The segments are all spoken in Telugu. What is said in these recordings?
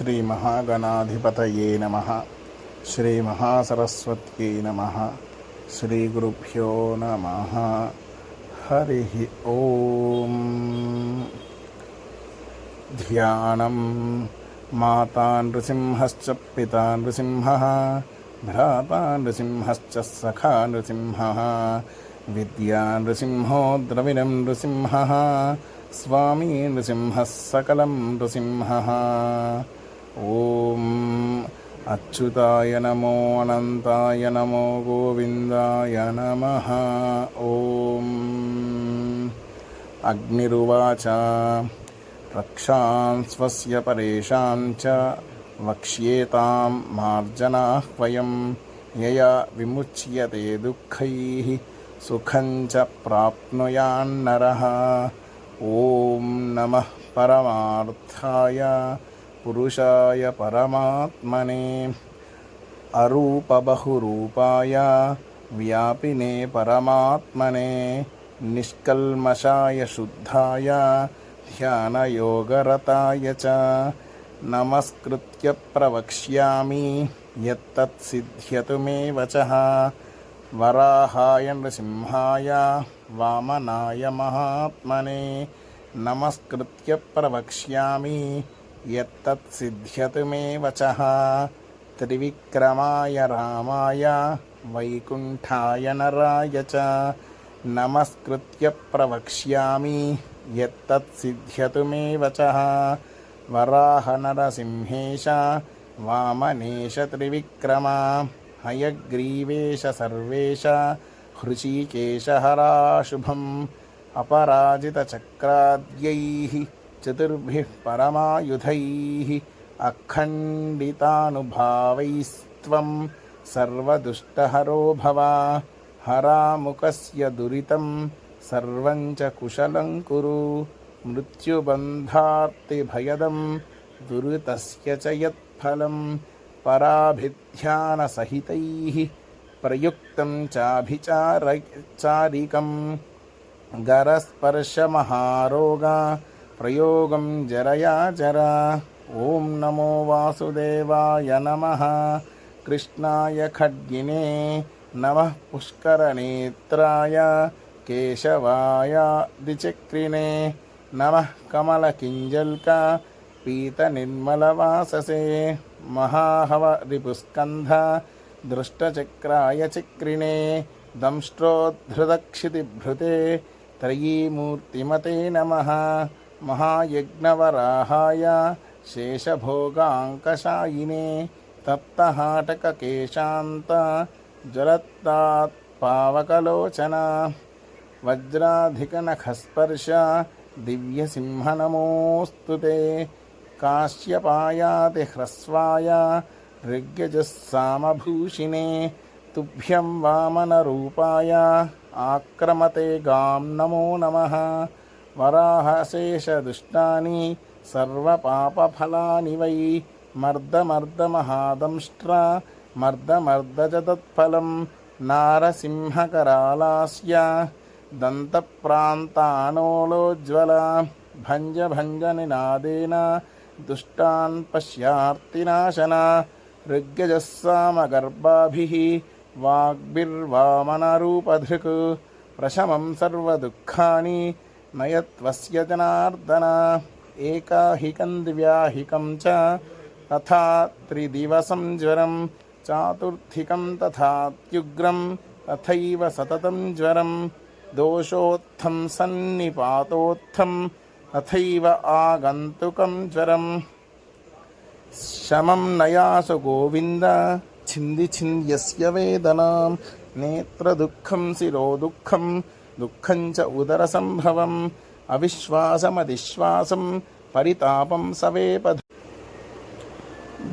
శ్రీ మహాగణాధిపతయే నమ. శ్రీ మహాసరస్వత్యై నమ. శ్రీ గురుభ్యో నమ. హరి ఓం. ధ్యానం. మాతా నృసింహశ్చ పితా నృసింహ. భ్రాతా నృసింహశ్చ సఖా నృసింహ. విద్యా నృసింహో ద్రవిణం నృసింహ. స్వామీ నృసింహः సకలం నృసింహः. ఓం అచ్యుతాయ నమో అనంతాయ నమో గోవిందాయ నమ. ఓం అగ్నిరువాచ. రక్షాం స్వస్య పరేషాం చ. వక్ష్యేతాం మార్జనాహ్వయం యయా విముచ్యతే దుఃఖైः. సుఖం చ ప్రాప్నుయాన్నరः. ఓం నమః పరమార్థాయ. पुरुषाय परमात्मने, अरूपबहुरूपाय व्यापिने परमात्मने, निष्कल्मषाय शुद्धाय, ध्यानयोगरताय च, नमस्कृत्य प्रवक्ष्यामि यत्तत्सिद्ध्यतु मे वचः वराहाय नृसिंहाय, वामनाय महात्मने, नमस्कृत्य प्रवक्ष्यामि యత్తత్సిద్ధ్యతు మే వచ త్రివిక్రమాయ రామాయ వైకుంఠాయ నరాయ చ నమస్కృత్య ప్రవక్ష్యామి యత్తత్సిద్ధ్యతు మే వచ వరాహనరసింహేశ వామనేశ త్రివిక్రమ హయగ్రీవేశ సర్వేశ హృషీకేశహరాశుభం అపరాజితచక్రాద్యైः చతుర్భి పరమాయుధై అఖండితానుభావైస్త్వం సర్వదుష్టహరో భవ హరాముఖస్య దురితం సర్వం చ కుశలం కురు మృత్యుబంధార్తిభయదం దురితస్య చ యత్ఫలం పరాభిధ్యానసహితై ప్రయుక్తం చాభిచార గరస్పర్శమహారోగా प्रयोगं जरया जरा ॐ नमो वासुदेवाय नमः कृष्णाय खड्गिने नमः पुष्करनेत्राय केशवाय द्विचक्रिणे नमः कमलकिञ्जल्का पीतनिर्मलवाससे महाहवरिपुस्कन्ध दृष्टचक्राय चक्रिणे दंष्ट्रोद्धृतक्षितिभृते त्रयीमूर्तिमते नमः महायज्ञवराहाय शेषभोगाङ्कशायिने तप्तहाटककेशान्त ज्वलत्तात् पावकलोचन वज्राधिकनखस्पर्श, दिव्यसिंहनमोऽस्तु ते काश्यपायाति ह्रस्वाय ऋग्यजस्सामभूषिणे तुभ्यं वामनरूपाय, आक्रमते गां नमो नमः। వరాహశేషదుష్టాని సర్వపాపఫలాని వై. మర్దమర్దమహాదంష్ట్ర మర్దమర్దజ తత్ఫలం నారసింహకరాలాస్య దంతప్రాంతానోలోజ్వల భంజభంజనినాదేన దుష్టాన్ పశ్యార్తినాశన ఋగ్గజస్సామగర్భాభిः వాగ్భిర్వామనరూపధృక్. ప్రశమం సర్వదుఃఖాని నయత్వస్య జనార్దన ఏకాహికం దివ్యాహికం చ తథా త్రిదివసం జ్వరం చాతుర్థికం తథాత్యుగ్రం తథైవ సతతం జ్వరం దోషోత్థం సన్నిపాతోత్థం తథైవ ఆగంతుకం జ్వరం శమం నయాసు గోవింద ఛింది ఛింద్యస్య వేదనాం నేత్రదుఃఖం శిరోదుఃఖం దుఃఖంచ ఉదరసంభవం అవిశ్వాసమతిశ్వాసం పరితాపం సవేపద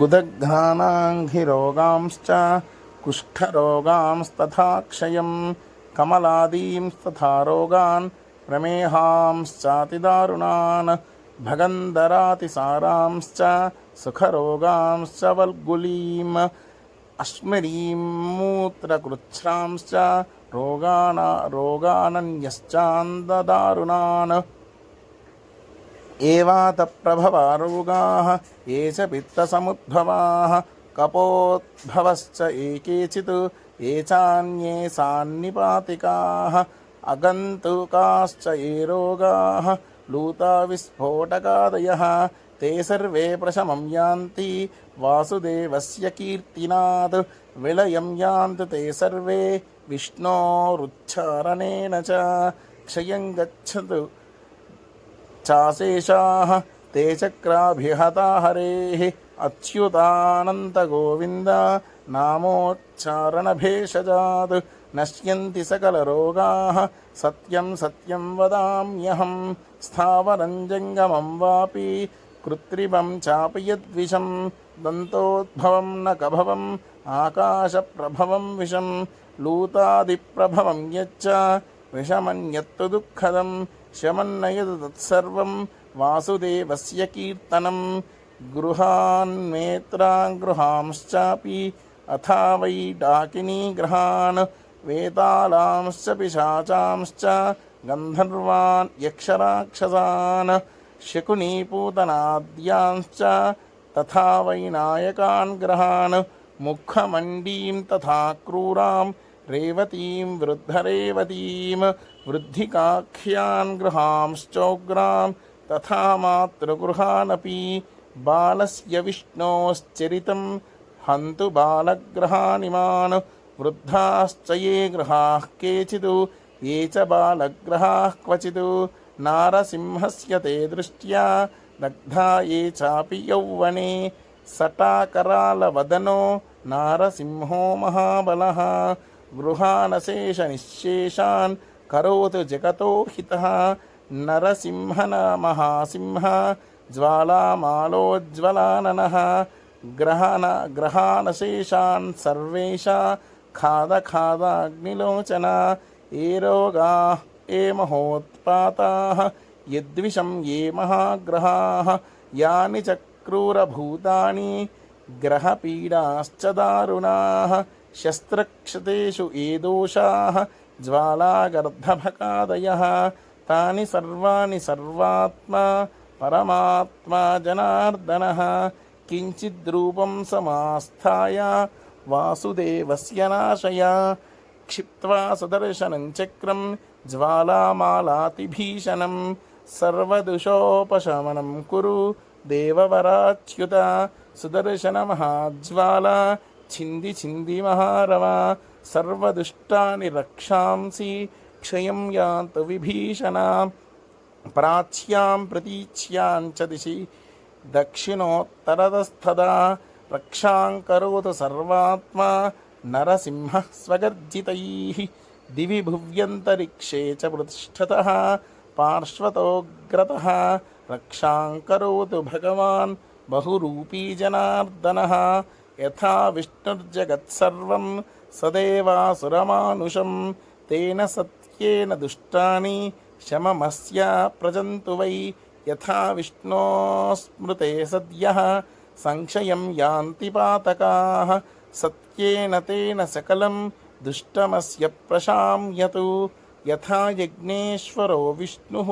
గుదఘ్నానాంఘిరోగాంశ్చ కుష్ఠరోగాంస్తథాక్షయం కమలాదీంస్తథా రోగాన్ ప్రమేహాంశ్చాతిదారుణాన్ భగంధరాతిసారాంశ్చ సుఖరోగాంశ్చ వల్గులీం అశ్మరీం మూత్రకృచ్ఛ్రాంశ్చ రోగాణ రోగాణన్యశ్చాందదారుణాన్ ఏవాతప్రభవా రోగా ఏ చ పిత్తసముద్భవా కపోద్భవశ్చ ఏకేచిత్ ఏ చాన్యే సాన్నిపాతికా అగంతుకాశ్చ ఏ రోగా లూతా విస్ఫోటకాదయ తే సర్వే ప్రశమం యాంతి వాసుదేవస్య కీర్తినాత్ విలయం యాంతు తే సర్వే విష్ణోరుచ్చారణేన చ క్షయం గచ్చతు చాశేషా తే చక్రాభిహత హరే అచ్యుతానంతగోవింద నామోచ్చారణభేషజాత్ నశ్యంతి సకలరోగా సత్యం సత్యం వదామ్యహం స్థావరం జంగమం వాపి కృత్రిమం చాపి యద్విషం దంతోద్భవం న ఆకాశప్రభవం విషం లూతాదిప్రభవం యచ్చ విషమన్యత్తు దుఃఖదం శమన్నయదు తత్సర్వం వాసుదేవస్య కీర్తనం. గృహాన్నేత్రా గృహాంశ్చాపి అథా వై డాకినీ గ్రహాన్ వేతాళాంశ్చ పిశాచాంశ్చ గంధర్వాన్ యక్షరాక్షసాన్ శకునీపూతనాద్యాంశ్చ తథా వై నాయకాన్ గ్రహాన్ ముఖమండీం తథా క్రూరాం రేవతీం వృద్ధరేవతీం వృద్ధికాఖ్యాన్ గృహాంశ్చోగ్రాం తథా మాతృగృహానపి బాలస్య విష్ణోశ్చరితం హంతు బాలగ్రహానిమాన్ వృద్ధాశ్చ ఏ గృహాः కేచిదు ఏ చ బాలగ్రహాः క్వచిదు నారసింహస్య తే దృష్ట్యా దగ్ధా ఏ చాపి యౌవనే సటాకరాల వదనో నారసింహో మహాబల. గృహానశేష నిశ్శేషాన్ కరోతు జగతో హిత. నరసింహన మహాసింహ జ్వాలామాలోజ్వలానన. గ్రహణ గ్రహానశేషాన్ సర్వేష ఖాద ఖాదాగ్నిలోచన ఏ రోగా ఏ మహోత్పాతా. యద్విషం ఏ మహాగ్రహా. యాని చ క్రూరభూతాని గ్రహపీడాశ్చ దారుణా శస్త్రక్షతేషు ఏ దోషా జ్వాలాగర్ధభకాదయ తాని సర్వాణి సర్వాత్మా పరమాత్మా జనార్దన కించిద్రూపం సమాస్థాయ వాసుదేవస్య నాశయ క్షిప్వా సదర్శనం చక్రం జ్వాలామాలాతిభీషణం సర్వదుషోపశమనం కురు దేవవరాచ్యుత సుదర్శన మహాజ్వాల ఛింది ఛింది మహారవ సర్వదుష్టాని రక్షాంసి క్షయం యాంతు విభీషణ ప్రాచ్యాం ప్రతీచ్యాం చ దిశి దక్షిణోత్తరతస్థదా రక్షాం కరోతు సర్వాత్మా నరసింహ స్వగర్జితై దివి భువ్యంతరిక్షే చ పార్శ్వతోగ్రత రక్షాంకరోతు భగవాన్ బహురూపీ జనార్దన యథా విష్ణుర్జగత్సర్వం సదేవాసురమానుషం తేన సత్యేన దుష్టాని శమమస్య ప్రజంతు వై యథా విష్ణో స్మృతే సద్య సంశయం యాంతి పాతకా సత్యేన తేన సకలం దుష్టమస్య ప్రశామ్యతు యథా యజ్ఞేశ్వరో విష్ణు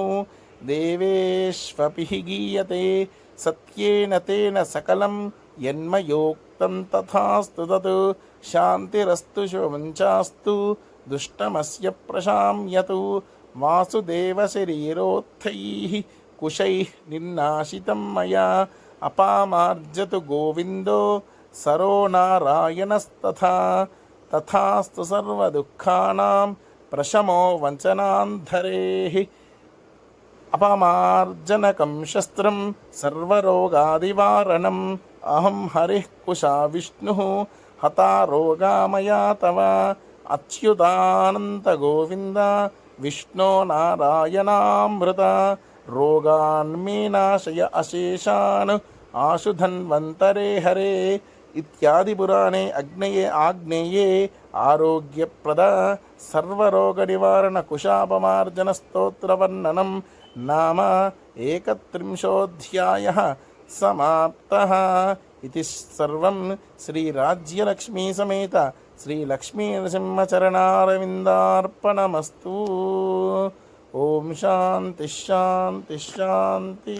దేవేష్వపి గీయతే సత్యేన తేన సకలం యన్మయోక్తం తథాస్తు తత్ శాంతిరస్తు శోమంచాస్తు దుష్టమస్య ప్రశామ్యతు వాసుదేవశరీరోత్థై కుశై నిర్నాశితం మయా అపామార్జతు గోవిందో సరో నారాయణస్తథా తథాస్తు సర్వదుఃఖానాం ప్రశమో వంచనాంధరే అపమార్జనకం శస్త్రం సర్వరోగాదివారణం. అహం హరిః కుశా విష్ణు హతారోగామయా తవ. అచ్యుతానంత గోవింద విష్ణో నారాయణామృత. రోగాన్మీనాశయ అశేషాన్ ఆశుధన్వంతరే హరే. ఇత్యాది పురాణే అగ్నయే ఆగ్నేయే ఆరోగ్యప్రద. సర్వరోగ నివారణ కుశాపమార్జన స్తోత్రవర్ణనం నామ ఏకత్రింశోధ్యాయ సమాప్త ఇది సర్వం శ్రీరాజ్యలక్ష్మీ సమేత శ్రీలక్ష్మీనరసింహచరణారవిందార్పణమస్తు ఓం శాంతి శాంతి